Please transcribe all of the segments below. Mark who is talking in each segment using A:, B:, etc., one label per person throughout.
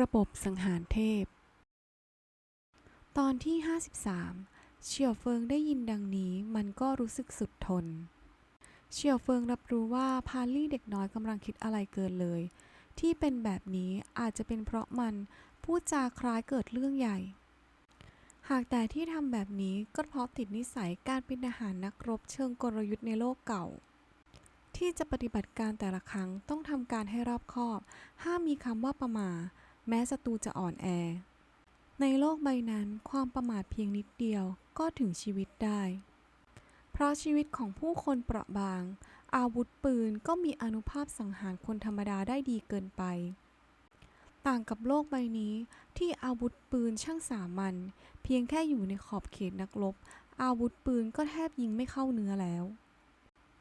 A: ระบบสังหารเทพ ตอนที่ 53 เฉียวเฟิงได้ยินดังนี้มันก็รู้สึกสุดทน เฉียวเฟิงรับรู้ว่าพาลี่เด็กน้อยกำลังคิดอะไรเกินเลย ที่เป็นแบบนี้อาจจะเป็นเพราะมันพูดจาคล้ายเกิดเรื่องใหญ่ หากแต่ที่ทำแบบนี้ก็เพราะติดนิสัยการเป็นทหารนักรบเชิงกลยุทธ์ในโลกเก่าที่จะปฏิบัติการแต่ละครั้งต้องทำการให้รอบคอบ ห้ามมีคำว่าประมาท แม้ศัตรูจะอ่อนแอ ในโลกใบนั้นความประมาทเพียงนิดเดียวก็ถึงชีวิตได้ เพราะชีวิตของผู้คนเปราะบาง อาวุธปืนก็มีอนุภาพสังหารคนธรรมดาได้ดีเกินไป ต่างกับโลกใบนี้ที่อาวุธปืนช่างสามัญเพียงแค่อยู่ในขอบเขตนักรบอาวุธปืนก็แทบยิงไม่เข้าเนื้อแล้ว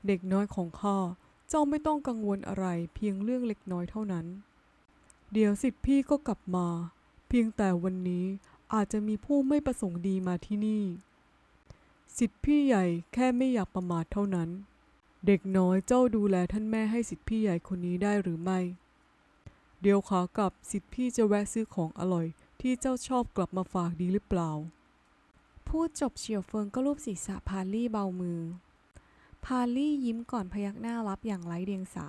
B: เด็กน้อยของข้าเจ้าไม่ต้องกังวลอะไรเพียงเรื่องเล็กน้อยเท่านั้น เดี๋ยวสิทธิพี่ก็กลับมา เพียงแต่วันนี้อาจจะมีผู้ไม่ประสงค์ดีมาที่นี่ สิทธิพี่ใหญ่แค่ไม่อยากประมาทเท่านั้น เด็กน้อยเจ้าดูแลท่านแม่ให้สิทธิพี่ใหญ่คนนี้ได้หรือไม่ เดี๋ยวขากลับสิทธิพี่จะแวะซื้อของอร่อย ที่เจ้าชอบกลับมาฝากดีหรือเปล่า
A: พูดจบเฉียวเฟิงก็ลูบศีรษะพาลี่เบามือ พาลี่ยิ้มก่อนพยักหน้ารับอย่างไร้เดียงสา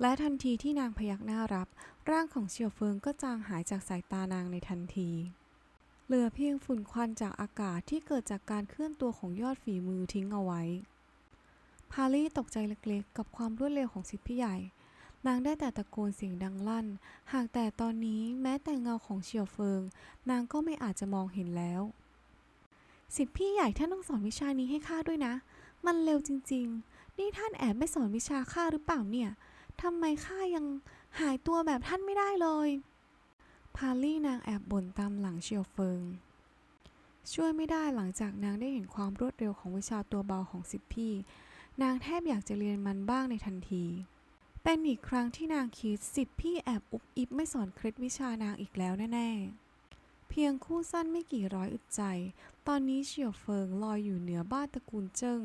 A: และทันทีที่นางพยักหน้ารับ ร่างของเฉียวเฟิงก็จางหายจากสายตานางในทันที เหลือเพียงฝุ่นควันจากอากาศที่เกิดจากการเคลื่อนตัวของยอดฝีมือทิ้งเอาไว้ พาลี่ตกใจเล็กๆ กับความรวดเร็วของสิทธิพี่ใหญ่ นางได้แต่ตะโกนเสียงดังลั่น หากแต่ตอนนี้แม้แต่เงาของเฉียวเฟิง นางก็ไม่อาจจะมองเห็นแล้ว สิทธิพี่ใหญ่ท่านต้องสอนวิชานี้ให้ข้าด้วยนะ มันเร็วจริง ๆ นี่ท่านแอบไม่สอนวิชาข้าหรือเปล่าเนี่ย ทำไมข้ายังหายตัวแบบท่านไม่ได้เลย พาลี่นางแอบบ่นตามหลังเชียวเฟิง ช่วยไม่ได้หลังจากนางได้เห็นความรวดเร็วของวิชาตัวเบาของสิทธิพี่ นางแทบอยากจะเรียนมันบ้างในทันที เป็นอีกครั้งที่นางคิดสิทธิพี่แอบอุบอิบไม่สอนเคล็ดวิชานางอีกแล้วแน่ๆ เพียงคู่สั้นไม่กี่ร้อยอึดใจ ตอนนี้เฉียวเฟิงลอยอยู่เหนือบ้านตระกูลเจิ้ง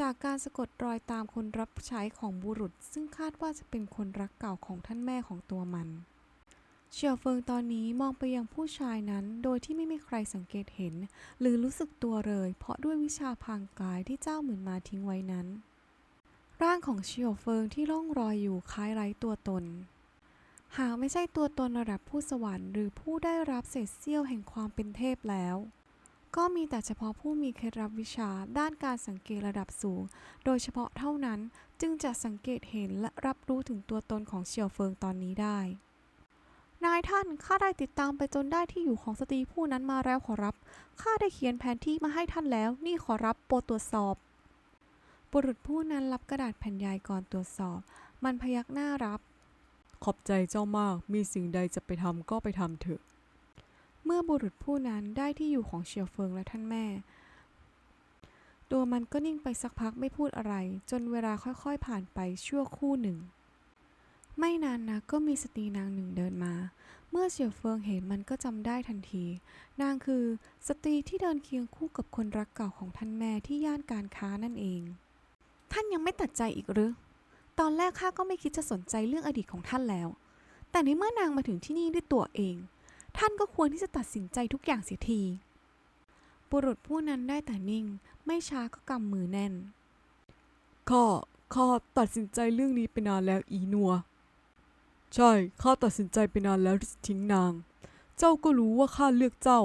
A: จากการสะกดรอยตามคนรับใช้ของบุรุษ ซึ่งคาดว่าจะเป็นคนรักเก่าของท่านแม่ของตัวมัน เฉียวเฟิงตอนนี้มองไปยังผู้ชายนั้นโดยที่ไม่มีใครสังเกตเห็น หรือรู้สึกตัวเลย เพราะด้วยวิชาพางกายที่เจ้าหมื่นมาทิ้งไว้นั้น ร่างของเฉียวเฟิงที่ล่องรอยอยู่คล้ายไร้ตัวตน หากไม่ใช่ตัวตนระดับผู้สวรรค์หรือผู้ได้รับเศษเสี้ยวแห่งความเป็นเทพแล้ว ก็มีแต่เฉพาะผู้มีเคล็ดลับวิชาด้านการสังเกตระดับสูง โดยเฉพาะเท่านั้นจึงจะสังเกตเห็นและรับรู้ถึงตัวตนของเฉียวเฟิงตอนนี้ได้ นายท่านข้าได้ติดตามไปจนได้ที่อยู่ของสตรีผู้นั้นมาแล้วขอรับข้าได้เขียนแผนที่มาให้ท่านแล้ว นี่ขอรับโปรตรวจสอบ บุรุษผู้นั้นรับกระดาษแผ่นใหญ่ก่อนตรวจสอบ มันพยักหน้ารับ
B: ขอบใจเจ้ามากมีสิ่งใดจะไปทำก็ไปทำเถอะ
A: เมื่อบุรุษผู้นั้นได้ที่อยู่ของเฉียวเฟิงและท่านแม่ ตัวมันก็นิ่งไปสักพักไม่พูดอะไร จนเวลาค่อยๆผ่านไปชั่วคู่หนึ่ง ไม่นานนะก็มีสตรีนางหนึ่งเดินมา เมื่อเฉียวเฟิงเห็นมันก็จำได้ทันที นางคือสตรีที่เดินเคียงคู่กับคนรักเก่าของท่านแม่ที่ย่านการค้านั่นเอง ท่านยังไม่ตัดใจอีกหรือตอนแรกข้าก็ไม่คิดจะสนใจเรื่องอดีตของท่านแล้ว แต่ในเมื่อนางมาถึงที่นี่ด้วยตัวเอง ท่านก็ควรที่จะตัดสินใจทุกอย่างเสียที บุรุษผู้นั้นได้แต่นิ่ง ไม่ช้าก็กำมือแน่น
B: ข้า ข้าตัดสินใจเรื่องนี้ไปนานแล้วอีนัว ใช่ ข้าตัดสินใจไปนานแล้วที่จะทิ้งนาง เจ้าก็รู้ว่าข้าเลือกเจ้า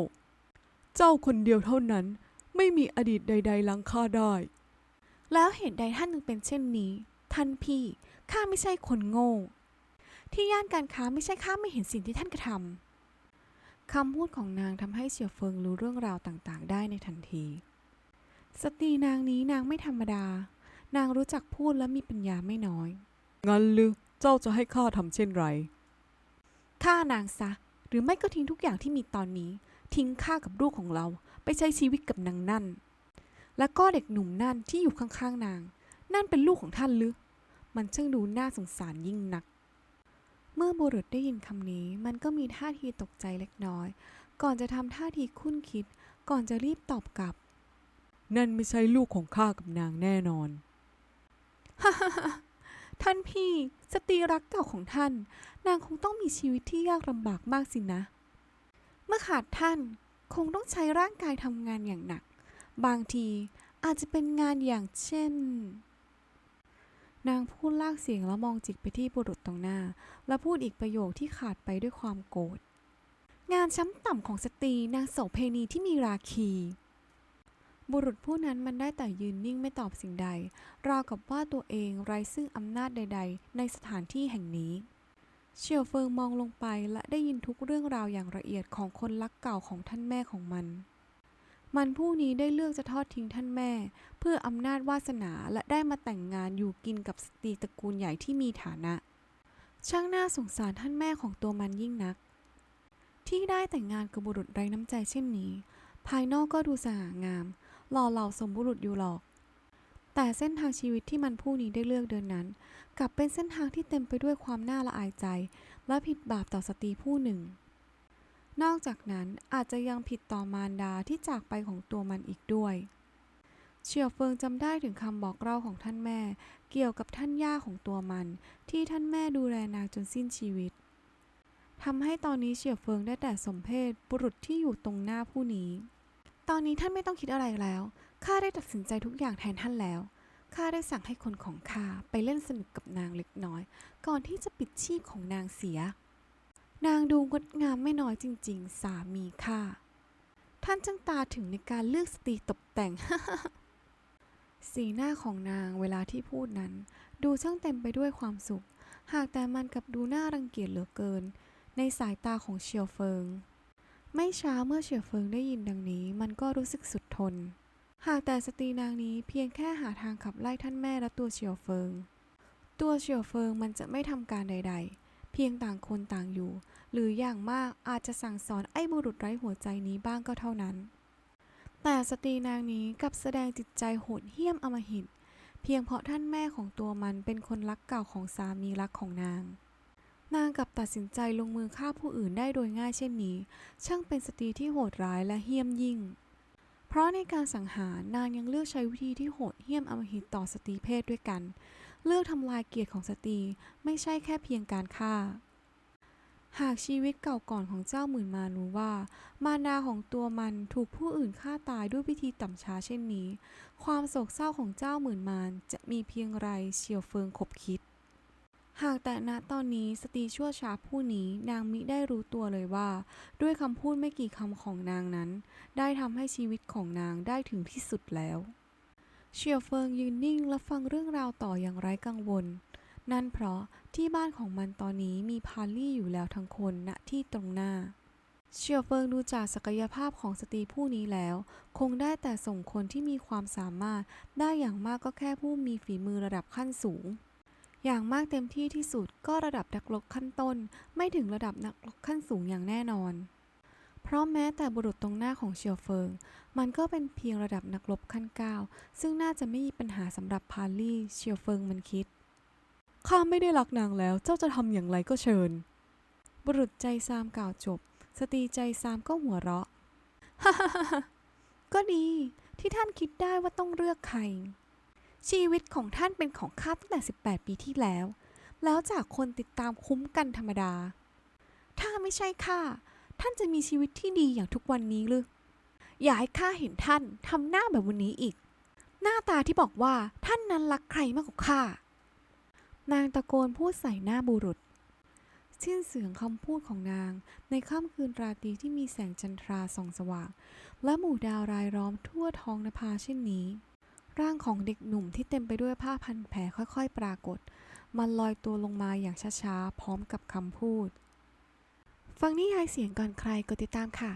B: เจ้าคนเดียวเท่านั้น ไม่มีอดีตใด ๆล้างข้าได้
A: แล้วเหตุใดท่านถึงเป็นเช่นนี้ ท่านพี่ ข้าไม่ใช่คนโง่ ที่ย่านการค้าไม่ใช่ข้าไม่เห็นสิ่งที่ท่านกระทำ คำพูดของนางทำให้เฉียวเฟิงรู้เรื่องราวต่างๆ ได้ในทันที สตรีนางนี้นางไม่ธรรมดา นางรู้จักพูดและมีปัญญาไม่น้อย
B: งั้นหรือเจ้าจะให้ข้าทำเช่นไร
A: ฆ่านางซะ หรือไม่ก็ทิ้งทุกอย่างที่มีตอนนี้ ทิ้งข้ากับลูกของเรา ไปใช้ชีวิตกับนางนั่น และก็เด็กหนุ่มนั่นที่อยู่ข้างๆนาง นั่นเป็นลูกของท่านหรือ มันช่างดูน่าสงสารยิ่งนัก เมื่อบุรุษได้ยินคำนี้ มันก็มีท่าทีตกใจเล็กน้อย ก่อนจะทำท่าทีคุ้นคิด ก่อนจะรีบตอบกลับ
B: นั่นไม่ใช่ลูกของข้ากับนางแน่นอน
A: ท่านพี่สตรีรักเก่าของท่าน นางคงต้องมีชีวิตที่ยากลำบากมากสินะ เมื่อขาดท่านคงต้องใช้ร่างกายทำงานอย่างหนัก บางทีอาจจะเป็นงานอย่างเช่น นางพูดลากเสียงแล้วมองจิกไปที่บุรุษตรงหน้า และพูดอีกประโยคที่ขาดไปด้วยความโกรธ งานช้ำต่ำของสตรีนางโสเพณีที่มีราคี บุรุษผู้นั้นมันได้แต่ยืนนิ่งไม่ตอบสิ่งใด ราวกับว่าตัวเองไร้ซึ่งอำนาจใด ๆ ในสถานที่แห่งนี้ เฉียวเฟิงมองลงไปและได้ยินทุกเรื่องราวอย่างละเอียดของคนรักเก่าของท่านแม่ของมัน มันผู้นี้ได้เลือกจะทอดทิ้งท่านแม่ เพื่ออำนาจวาสนาและได้มาแต่งงานอยู่กินกับสตรีตระกูลใหญ่ที่มีฐานะ ช่างน่าสงสารท่านแม่ของตัวมันยิ่งนัก ที่ได้แต่งงานกับบุรุษไร้น้ำใจเช่นนี้ ภายนอกก็ดูสง่างามหล่อเหลาสมบุรุษอยู่หรอก แต่เส้นทางชีวิตที่มันผู้นี้ได้เลือกเดินนั้น กลับเป็นเส้นทางที่เต็มไปด้วยความน่าละอายใจ และผิดบาปต่อสตรีผู้หนึ่ง นอกจากนั้นอาจจะยังผิดต่อมารดาที่จากไปของตัวมันอีกด้วย เฉียวเฟิงจำได้ถึงคำบอกเล่าของท่านแม่ เกี่ยวกับท่านย่าของตัวมัน ที่ท่านแม่ดูแลนางจนสิ้นชีวิตทำให้ตอนนี้เฉียวเฟิงได้แต่สมเพศบุรุษที่อยู่ตรงหน้าผู้นี้ ตอนนี้ท่านไม่ต้องคิดอะไรแล้วข้าได้ตัดสินใจทุกอย่างแทนท่านแล้วข้าได้สั่งให้คนของข้าไปเล่นสนุกกับนางเล็กน้อย ก่อนที่จะปิดชีพของนางเสีย นางดูงดงามไม่น้อยจริงๆ สามีข้าท่านจังตาถึงในการเลือกสตรีตกแต่ง สีหน้าของนางเวลาที่พูดนั้น ดูช่างเต็มไปด้วยความสุข หากแต่มันกลับดูน่ารังเกียจเหลือเกิน ในสายตาของเชียวเฟิง ไม่ช้าเมื่อเฉียวเฟิงได้ยินดังนี้ มันก็รู้สึกสุดทน หากแต่สตรีนางนี้เพียงแค่หาทางขับไล่ท่านแม่และตัวเฉียวเฟิง ตัวเฉียวเฟิงมันจะไม่ทำการใด ๆ พียงต่างคนต่างอยู่ หรืออย่างมากอาจจะสั่งสอนไอ้บุรุษไร้หัวใจนี้บ้างก็เท่านั้น แต่สตรีนางนี้กลับแสดงจิตใจโหดเหี้ยมอำมหิต เพียงเพราะท่านแม่ของตัวมันเป็นคนรักเก่าของสามีรักของนาง นางกลับตัดสินใจลงมือฆ่าผู้อื่นได้โดยง่ายเช่นนี้ ช่างเป็นสตรีที่โหดร้ายและเหี้ยมยิ่ง เพราะในการสังหารนางยังเลือกใช้วิธีที่โหดเหี้ยมอำมหิตต่อสตรีเพศด้วยกัน เลือกทำลายเกียรติของสตรีไม่ใช่แค่เพียงการฆ่า หากชีวิตเก่าก่อนของเจ้าหมื่นมารู้ว่า มารดาของตัวมันถูกผู้อื่นฆ่าตายด้วยวิธีต่ำช้าเช่นนี้ ความโศกเศร้าของเจ้าหมื่นมารจะมีเพียงไรเฉียวเฟิงคบคิดหากแต่ณตอนนี้สตรีชั่วช้าผู้นี้นางมิได้รู้ตัวเลยว่า ด้วยคำพูดไม่กี่คำของนางนั้น ได้ทำให้ชีวิตของนางได้ถึงที่สุดแล้ว เฉียวเฟิงยืนนิ่งและฟังเรื่องราวต่ออย่างไร้กังวล นั่นเพราะที่บ้านของมันตอนนี้มีพาลลี่อยู่แล้วทั้งคนณที่ตรงหน้า เฉียวเฟิงดูจากศักยภาพของสตรีผู้นี้แล้ว คงได้แต่ส่งคนที่มีความสามารถได้อย่างมากก็แค่ผู้มีฝีมือระดับขั้นสูง อย่างมากเต็มที่ที่สุดก็ระดับนักรบขั้นต้น ไม่ถึงระดับนักรบขั้นสูงอย่างแน่นอน เพราะแม้แต่บุรุษตรงหน้าของเฉียวเฟิง มันก็เป็นเพียงระดับนักรบขั้นก้าวซึ่งน่าจะไม่มีปัญหาสำหรับพาลลี่เฉียวเฟิงมันคิด
B: ข้าไม่ได้รักนางแล้วเจ้าจะทำอย่างไรก็เชิญ
A: บุรุษใจซามกล่าวจบ สตรีใจซามก็หัวเราะก็ดี ที่ท่านคิดได้ว่าต้องเลือกใคร ชีวิตของท่านเป็นของข้าตั้งแต่ 18 ปีที่แล้ว แล้วจากคนติดตามคุ้มกันธรรมดา ถ้าไม่ใช่ข้า ท่านจะมีชีวิตที่ดีอย่างทุกวันนี้หรืออย่าให้ข้าเห็นท่านทำหน้าแบบวันนี้อีก หน้าตาที่บอกว่าท่านนั้นรักใครมากกว่าข้านางตะโกนพูดใส่หน้าบุรุษสิ้นเสียงคำพูดของนาง ในค่ำคืนราตรีที่มีแสงจันทราส่องสว่าง และหมู่ดาวรายล้อมทั่วท้องนภาเช่นนี้ ร่างของเด็กหนุ่มที่เต็มไปด้วยผ้าพันแผลค่อยๆ ปรากฏ มันลอยตัวลงมาอย่างช้าๆ พร้อมกับคำพูด ฟังนิยายเสียงก่อนใครกดติดตามค่ะ